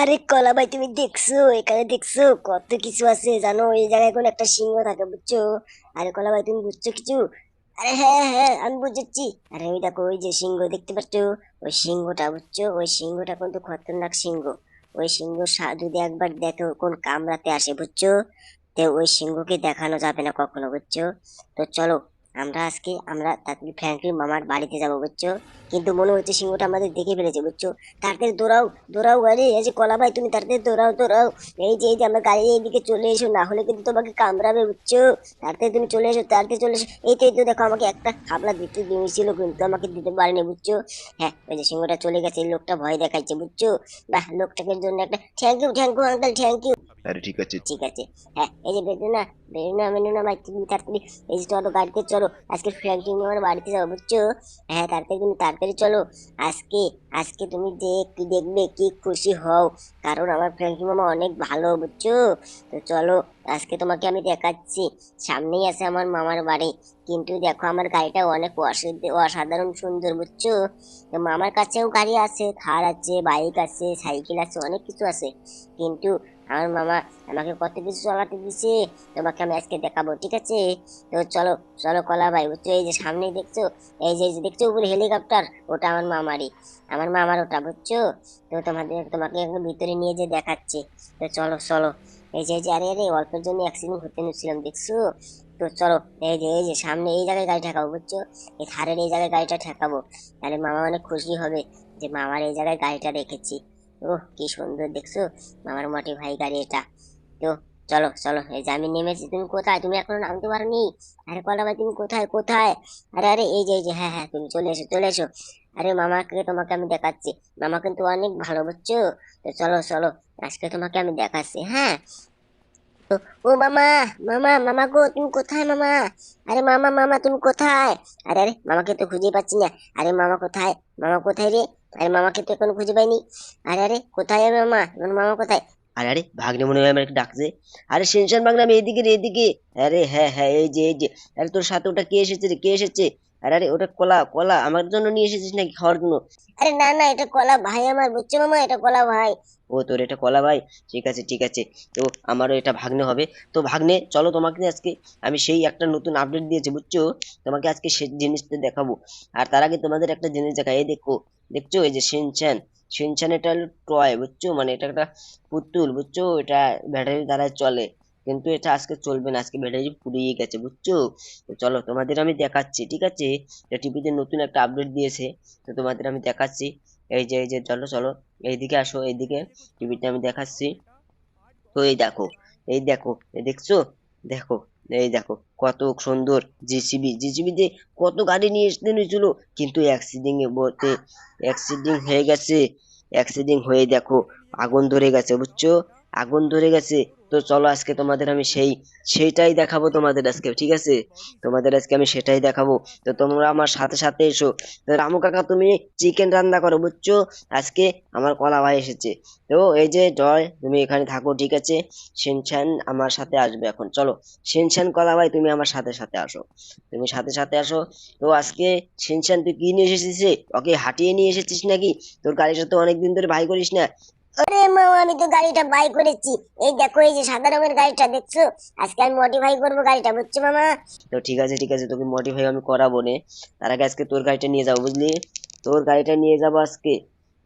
আরে কলা ভাই, তুমি দেখছ? এখানে দেখছ? কত কিছু আছে, জানো? এই জায়গায় কোন একটা সিংহ থাকে, বুঝছ? আরে কলা ভাই, তুমি বুঝছ কিছু? আরে হ্যাঁ হ্যাঁ আমি বুঝেছি। আরে ওই দেখো, ওই যে সিংহ দেখতে পাচ্ছ? ওই সিংহটা, বুঝছ? ওই সিংহটা কিন্তু খতরনাক সিংহ। ওই সিংহ যদি একবার দেখো কোন কামড়াতে আসে, বুঝছ? তো ওই সিংহকে দেখানো যাবে না কখনো, বুঝছ? তো চলো আমরা আজকে আমরা ফ্র্যাঙ্কলিন মামার বাড়িতে যাব বুঝছ? কিন্তু মনে হচ্ছে সিংহটা আমাদের দেখে ফেলেছে বুঝছ? তাড়াতাড়ি দৌড়াও দৌড়াও গাড়ি এই যে কলা ভাই তুমি তাড়াতাড়ি দৌড়াও দৌড়াও। এই যে এই যে আমরা গাড়ি এইদিকে চলে এসো না হলে কিন্তু তোমাকে কামড়াবে বুঝছ? তাড়াতাড়ি তুমি চলে এসো তাড়াতাড়ি চলে এসো। এই তো এই তো দেখো আমাকে একটা খাবলা দিতে দিয়েছিল কিন্তু আমাকে দিতে পারেনি বুঝছ? হ্যাঁ ওই যে সিংহটা চলে গেছে এই লোকটা ভয় দেখাচ্ছে বুঝছ? বাহ লোকটাকে জন্য একটা thank you thank you uncle thank you আরে ঠিক আছে। ঠিক আছে। হ্যাঁ এই যে বেরো না বেরো না মেনো না ভাই তুমি তাড়াতাড়ি এই যে চলো গাড়িতে চলো। আজকে ফ্র্যাঙ্কলিন আমার বাড়িতে যাব বুঝছ? হ্যাঁ তাড়াতাড়ি তুমি তাড়াতাড়ি চলো। আজকে আজকে তুমি যে কি দেখবে, কি খুশি হও। কারণ আমার ফ্র্যাঙ্কলিন মামা অনেক ভালো, বুঝছ? তো চলো, আজকে তোমাকে আমি দেখাচ্ছি। সামনেই আছে আমার মামার বাড়ি। কিন্তু দেখো, আমার গাড়িটা অনেক অসাধ- অসাধারণ সুন্দর, বুঝছ? তো মামার কাছেও গাড়ি আছে, থার আছে, বাইক আছে, সাইকেল আছে, অনেক কিছু আছে। কিন্তু আমার মামা আমাকে কত কিছু চালাতে দিছে তোমাকে আমি আজকে দেখাবো, ঠিক আছে? তো চলো চলো কলা ভাই বুঝছ? এই যে সামনেই দেখছ, এই যে দেখছ উপরে হেলিকপ্টার, ওটা আমার মামারই আমার মামার ওটা, বুঝছ? তো তোমাদের, তোমাকে একদম ভিতরে নিয়ে যে দেখাচ্ছে। তো চলো চলো। এই যে যে, আরে আরে, অল্পের জন্য অ্যাক্সিডেন্ট হতে নিচ্ছিলাম, দেখছ? তো চলো, এই যে এই যে, সামনে এই জায়গায় গাড়ি ঠেকাবো বুঝছ? এই ধারের এই জায়গায় গাড়িটা ঠেকাবো। তাহলে মামা অনেক খুশি হবে যে মামার এই জায়গায় গাড়িটা রেখেছি। ওহ, কি সুন্দর দেখছ? মামার মোটে ভাই গাড়ি এটা। তো চলো চলো, এই যে আমি নেমেছি, তুমি কোথায়? তুমি এখনও নামতে পারোনি? আরে কলা ভাই তুমি কোথায় কোথায়? আরে আরে, এই যে এই যে হ্যাঁ হ্যাঁ তুমি চলে এসো চলে এসো। আরে মামাকে তোমাকে আমি দেখাচ্ছি। মামা কিন্তু অনেক ভালো, বুঝছ? তো চলো চলো, আজকে তোমাকে আমি দেখাচ্ছি হ্যাঁ? ও মামা মামা মামা গো, তুমি কোথায় মামা? আরে মামা মামা, তুমি কোথায়? আরে আরে, মামাকে তো খুঁজে পাচ্ছি না। আরে মামা কোথায়? মামা কোথায় রে? আরে মামাকে তো এখন খুঁজে পাইনি? আরে আরে কোথায় যাবে মামা? আমার মামা কোথায়? আরে আরে ভাগ্নে মনে হয় আমার একটু ডাকছে। আরে সেনশন ভাগ্নে আমি এদিকে রে এদিকে আরে হ্যাঁ হ্যাঁ এই যে এই যে। আরে তোর সাথে ওটা কে এসেছে রে? কে এসেছে? আরে আরে ওটা কলা কলা। আমার জন্য নিয়ে এসেছিস নাকি খাওয়ার জন্য? আরে না না এটা কলা ভাই আমার বুঝছ মামা? এটা কলা ভাই। ও তোর এটা কলা ভাই? ঠিক আছে ঠিক আছে। তো আমারও এটা ভাগ্নে হবে। তো ভাগ্নে চলো তোমাকে আজকে আমি সেই একটা নতুন আপডেট দিয়েছি বুঝছ? তোমাকে আজকে সেই জিনিসটা দেখাবো। আর তার আগে তোমাদের একটা জিনিস দেখাই এই দেখো। দেখছ? এই যে শিনচান শিনচান এটা হলো টয়, বুঝছ? মানে এটা একটা পুতুল, বুঝছ? এটা ব্যাটারি দ্বারা চলে। কিন্তু এটা আজকে চলবে না, আজকে ব্যাটারি ফুরিয়ে গেছে, বুঝছ? তো চলো, তোমাদের আমি দেখাচ্ছি, ঠিক আছে? এটা টিভিতে নতুন একটা আপডেট দিয়েছে, তো তোমাদের আমি দেখাচ্ছি। এই যে এই যে, চলো চলো, এইদিকে আসো, এইদিকে টিভিতে আমি দেখাচ্ছি। তো এই দেখো এই দেখো দেখছ? দেখো এই দেখো, কত সুন্দর জিসিবি জিসিবি তে কত গাড়ি নিয়ে আসতে নিয়েছিল, কিন্তু অ্যাক্সিডেন্ট বলতে অ্যাক্সিডেন্ট হয়ে গেছে অ্যাক্সিডেন্ট হয়ে দেখো, আগুন ধরে গেছে, বুঝছ? আগুন ধরে গেছে। তো চলো আজকে তোমাদের আমি সেই, সেইটাই দেখাবো তোমাদের আজকে, ঠিক আছে? তোমাদের আজকে আমি সেটাই দেখাবো। তো তোমরা আমার সাথে সাথে এসো। তো রামু কাকা, তুমি চিকেন রান্না করো, বুঝছ? আজকে আমার কলা ভাই এসেছে। তো এই যে, জয়, তুমি এখানে থাকো, ঠিক আছে? শিনশান আমার সাথে আসবে এখন। চলো শিনশান কলা ভাই, তুমি আমার সাথে সাথে আসো। তুমি সাথে সাথে আসো। তো আজকে শিনশান তুই কি নিয়ে এসেছিস ওকে হাঁটিয়ে নিয়ে এসেছিস নাকি? তোর গাড়ির সাথে অনেকদিন ধরে ভাই করিস না। আরে মামা আমি তো গাড়িটা বাই করেছি। এই দেখো, এই যে সাদা রঙের গাড়িটা, দেখছ? আজকে আমি মডিফাই করব গাড়িটা, বুঝছ মামা? তো ঠিক আছে ঠিক আছে, তোকে মডিফাই আমি করাবো নে। তার আগে আজকে তোর গাড়িটা নিয়ে যাব, বুঝলি? তোর গাড়িটা নিয়ে যাব আজকে।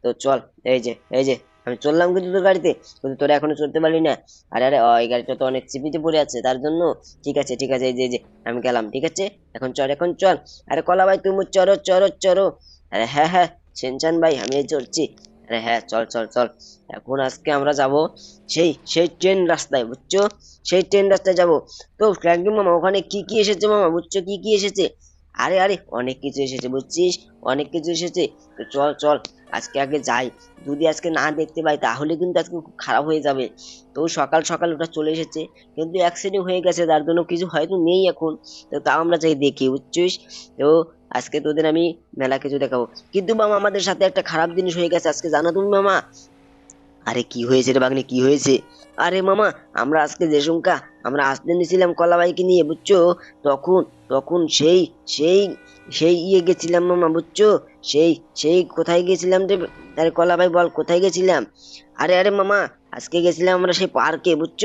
তো চল, এই যে এই যে, আমি চললাম কিন্তু তোর গাড়িতে, কিন্তু তোরা এখনও চলতে পারলি না। আরে আরে, ওই গাড়িটা তো অনেক চিপিতে পড়ে আছে, তার জন্য। ঠিক আছে ঠিক আছে, এই যে আমি গেলাম, ঠিক আছে? এখন চল এখন চল। আরে কলা ভাই তুমি চলো চলো চলো আরে হ্যাঁ হ্যাঁ সেনচান ভাই, আমি এই চড়ছি। আরে হ্যাঁ চল চল চল। এখন আজকে আমরা যাব সেই সেই ট্রেন রাস্তায়, বুঝছ? সেই ট্রেন রাস্তায় যাব। তো ফ্র্যাঙ্কলিন মামা, ওখানে কি কি এসেছে মামা, বুঝছ? কি কি এসেছে? আরে আরে, অনেক কিছু এসেছে, বুঝছিস? অনেক কিছু এসেছে। তো চল চল, আজকে আগে যাই। যদি আজকে না দেখতে পাই, তাহলে কিন্তু আজকে খুব খারাপ হয়ে যাবে। তো সকাল সকাল ওটা চলে এসেছে। কিন্তু অ্যাক্সিডেন্ট হয়ে গেছে তার জন্য কিছু হয়তো নেই এখন। তো তাও আমরা চাই দেখি, বুঝছিস? তো আজকে তোদের আমি মেলা কিছু দেখাবো। কিন্তু মামা, আমাদের সাথে একটা খারাপ জিনিস হয়ে গেছে, আজকে জানো তুমি মামা? আরে কি হয়েছে রে বাগনি, কি হয়েছে? আরে মামা, আমরা আজকে যে সংখ্যা, আমরা আসতে নিয়েছিলাম কলাবাইকে নিয়ে, বুঝছ? তখন তখন সেই সেই সেই ইয়ে গেছিলাম মামা, বুঝছ? সেই সেই কোথায় গেছিলাম রে? আরে কলা ভাই বল, কোথায় গেছিলাম? আরে আরে মামা, আজকে গেছিলাম আমরা সেই পার্কে, বুঝছ?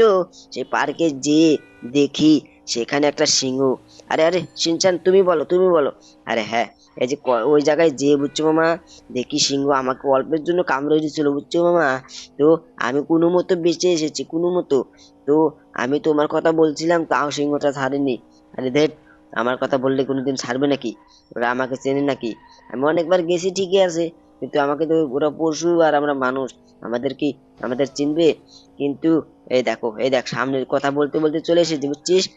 সেই পার্কে যেয়ে দেখি সেখানে একটা সিংহ। আরে আরে, সিনচান, তুমি বলো তুমি বলো। আরে হ্যাঁ এই যে ওই জায়গায় যেয়ে বুঝছ মামা, দেখি সিংহ আমাকে অল্পের জন্য কামড়ে দিয়েছিল, বুঝছ মামা? তো আমি কোনো মতো বেঁচে এসেছি, কোনো মতো। তো আমি তোমার কথা বলছিলাম, তাও সিংহটা ছাড়েনি। আরে দেখ, আমার কথা বললে কোনোদিন ছাড়বে নাকি? ওরা আমাকে চেনে নাকি? আমি অনেকবার গেছি, ঠিকই আছে। কিন্তু আমাকে তো ওরা পশু আর আমরা মানুষ। আমাদের কি, আমাদের চিনবে? কিন্তু এই দেখো, এই দেখ সামনে কথা বলতে বলতে চলে এসেছি, বুঝছিস?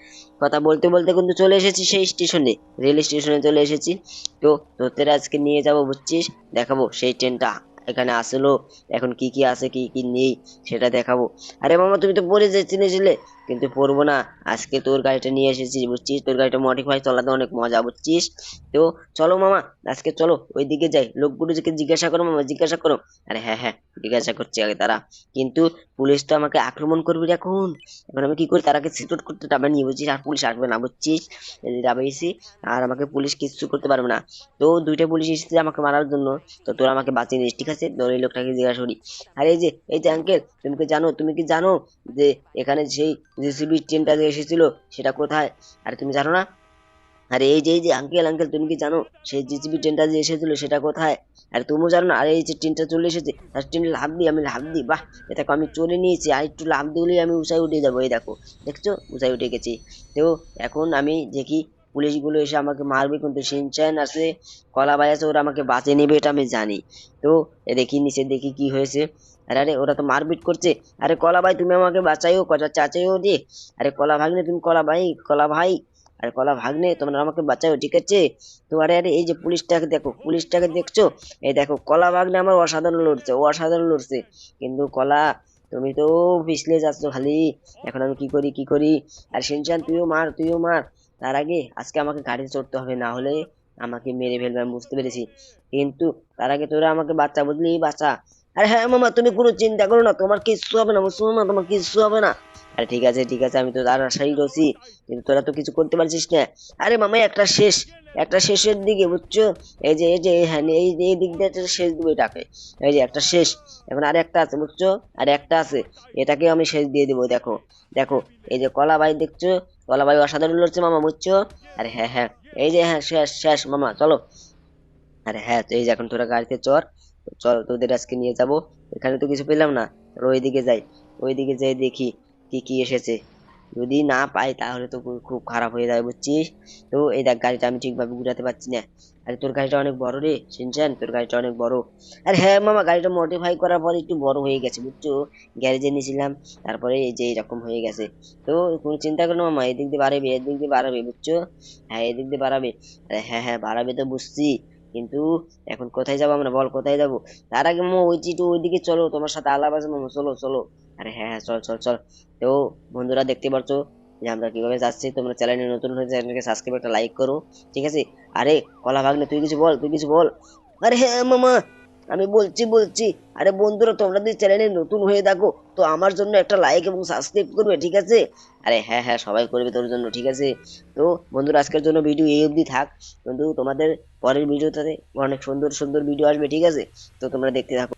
কথা বলতে বলতে কিন্তু চলে এসেছি সেই স্টেশনে, রেল স্টেশনে চলে এসেছি। তো তোদের আজকে নিয়ে যাব, বুঝছিস? দেখাবো সেই ট্রেনটা। এখানে আসলো, এখন কি কি আছে, কি কি নেই, সেটা দেখাবো। আরে মামা, তুমি তো পরে যে, চিনেছিলে? কিন্তু পরবো না, আজকে তোর গাড়িটা নিয়ে এসেছি, বুঝছিস? তোর গাড়িটা মডিফাই চলাতে অনেক মজা, বুঝছিস? তো চলো মামা, আজকে চলো, ওইদিকে যাই। লোকগুলোকে জিজ্ঞাসা করো মামা, জিজ্ঞাসা করো। আরে হ্যাঁ হ্যাঁ জিজ্ঞাসা করছি আগে তারা কিন্তু পুলিশ তো আমাকে আক্রমণ করবে এখন। এখন আমি কি করি? তারাকে সিকিউর করতে টাকা নিয়ে বুঝছিস? আর পুলিশ আসবে না, বুঝছিস? যাবেছি আর আমাকে পুলিশ কিছু করতে পারবে না। তো দুইটা পুলিশ এসেছে আমাকে মারার জন্য। তো তোরা আমাকে বাঁচিয়ে নিস, ঠিক আছে? তোর এই লোকটাকে জিজ্ঞাসা করি। আর এই যে এই যে আঙ্কেল তুমি কি জানো, তুমি কি জানো যে এখানে সেই জেসিবি ট্রেনটা যে এসেছিল, সেটা কোথায়? আর তুমি জানো না? আরে এই যে এই যে আঙ্কেল আঙ্কেল তুমি কি জানো সেই জিসিবি ট্রেনটা যে এসেছিল, সেটা কোথায়? আর তুমিও জানো না? আরে এই যে ট্রেনটা চলে এসেছে, আর ট্রেনে লাভ দিই, আমি লাভ দিই, বাহ! এটাকে আমি চলে নিয়েছি, আর একটু লাভ দিলেই আমি উঁচাই উঠে যাব, এই দেখো, দেখছ? উঁচাই উঠে গেছি। তো এখন আমি দেখি পুলিশগুলো এসে আমাকে মারবে, কিন্তু সিনচান আছে কলাবাই আছে ওরা আমাকে বাঁচিয়ে নেবে, এটা আমি জানি। তো দেখি নিচে দেখি কি হয়েছে। আরে আরে, ওরা তো মারপিট করছে। আরে, কলা ভাই, তুমি আমাকে বাঁচাইও কথা চাচাইও যে। আরে, কলা ভাগ্নে, তুমি কলা ভাই কলা ভাই। আরে, কলা ভাগ্নে, তোমরা আমাকে বাঁচাও, ঠিক আছে? তো আরে আরে, এই যে পুলিশটাকে দেখো, পুলিশটাকে দেখছ? এই দেখো, কলা ভাগ্নে আমার অসাধারণ লড়ছে ও অসাধারণ লড়ছে। কিন্তু কলা, তুমি তো পিছলে যাচ্ছ খালি। এখন আমি কি করি কি করি? আর সিনচান তুইও মার তুইও মার। তার আগে আজকে আমাকে গাড়িতে চড়তে হবে, না হলে আমাকে মেরে ফেলবে, আমি বুঝতে পেরেছি। কিন্তু তার আগে তোরা আমাকে বাচ্চা বুঝলি, বাচ্চা? আরে হ্যাঁ মামা, তুমি কোনো চিন্তা করো না, তোমার কিচ্ছু হবে না বুঝছ মামা তোমার কিচ্ছু হবে না। আরে ঠিক আছে ঠিক আছে, আমি তো তার আশাই রয়েছি কিন্তু তোরা তো কিছু করতে পারছিস না। আরে মামা একটা শেষ একটা শেষের দিকে, বুঝছ? এই যে এই যে হ্যাঁ এই এই দিক দিয়ে একটা শেষ দিবে এটাকে। এই যে, একটা শেষ। এখন আর একটা আছে, বুঝছ? আর একটা আছে। এটাকে আমি শেষ দিয়ে দেবো, দেখো। দেখো, এই যে কলা ভাই দেখছ? কলা ভাই অসাধারণ লড়ছে মামা, বুঝছ? আরে হ্যাঁ হ্যাঁ। এই যে হ্যাঁ শেষ শেষ, মামা, চলো। আরে হ্যাঁ এই যে এখন তোরা গাড়িতে তো চল, তোদের আজকে নিয়ে যাব। এখানে তো কিছু পেলাম না। ওইদিকে যাই। ওইদিকে যাই দেখি কি কি এসেছে। যদি না পাই তাহলে তো খুব- খারাপ হয়ে যাবে বুঝছিস? তো এই দেখ গাড়িটা আমি ঠিকভাবে ঘুরাতে পারছি না। আরে তোর গাড়িটা অনেক বড় রে, শুনছেন? তোর গাড়িটা অনেক বড়। আরে হ্যাঁ মামা, গাড়িটা মডিফাই করার পর একটু বড় হয়ে গেছে, বুঝছ? গ্যারেজে নিয়েছিলাম, তারপরে এই যে এরকম হয়ে গেছে। তো কোনো চিন্তা করো মামা, এদিক দিয়ে বাড়াবে, এদিক দিয়ে বাড়াবে, বুঝছ? হ্যাঁ এদিক দিয়ে বাড়াবে। আরে হ্যাঁ হ্যাঁ বাড়াবে তো বুঝছি। কিন্তু এখন কোথায় যাব আমরা? বল, কোথায় যাব? তার আগে মো, ওই চিটু ওইদিকে চলো, তোমার সাথে আলাপ আছে মোমো চলো চলো। আরে হ্যাঁ হ্যাঁ চল চল চল। তো বন্ধুরা দেখতে পারছ যে আমরা কীভাবে যাচ্ছি, তোমরা চ্যানেলে নতুন হয়ে চ্যানেলকে সাবস্ক্রাইব একটা লাইক করো, ঠিক আছে? আরে, কলা ভাগ্নে, তুই কিছু বল, তুই কিছু বল। আরে হ্যাঁ মামা আমি বলছি বলছি, আরে বন্ধুরা, তোমরা যদি চ্যানেলে নতুন হয়ে থাকো, তো আমার জন্য একটা লাইক এবং সাবস্ক্রাইব করবে, ঠিক আছে? আরে হ্যাঁ হ্যাঁ সবাই করবে তোর জন্য, ঠিক আছে? তো বন্ধুরা, আজকের জন্য ভিডিও এই অবধি থাক। কিন্তু তোমাদের পরের ভিডিওটাতে অনেক সুন্দর সুন্দর ভিডিও আসবে, ঠিক আছে? তো তোমরা দেখতে থাকো।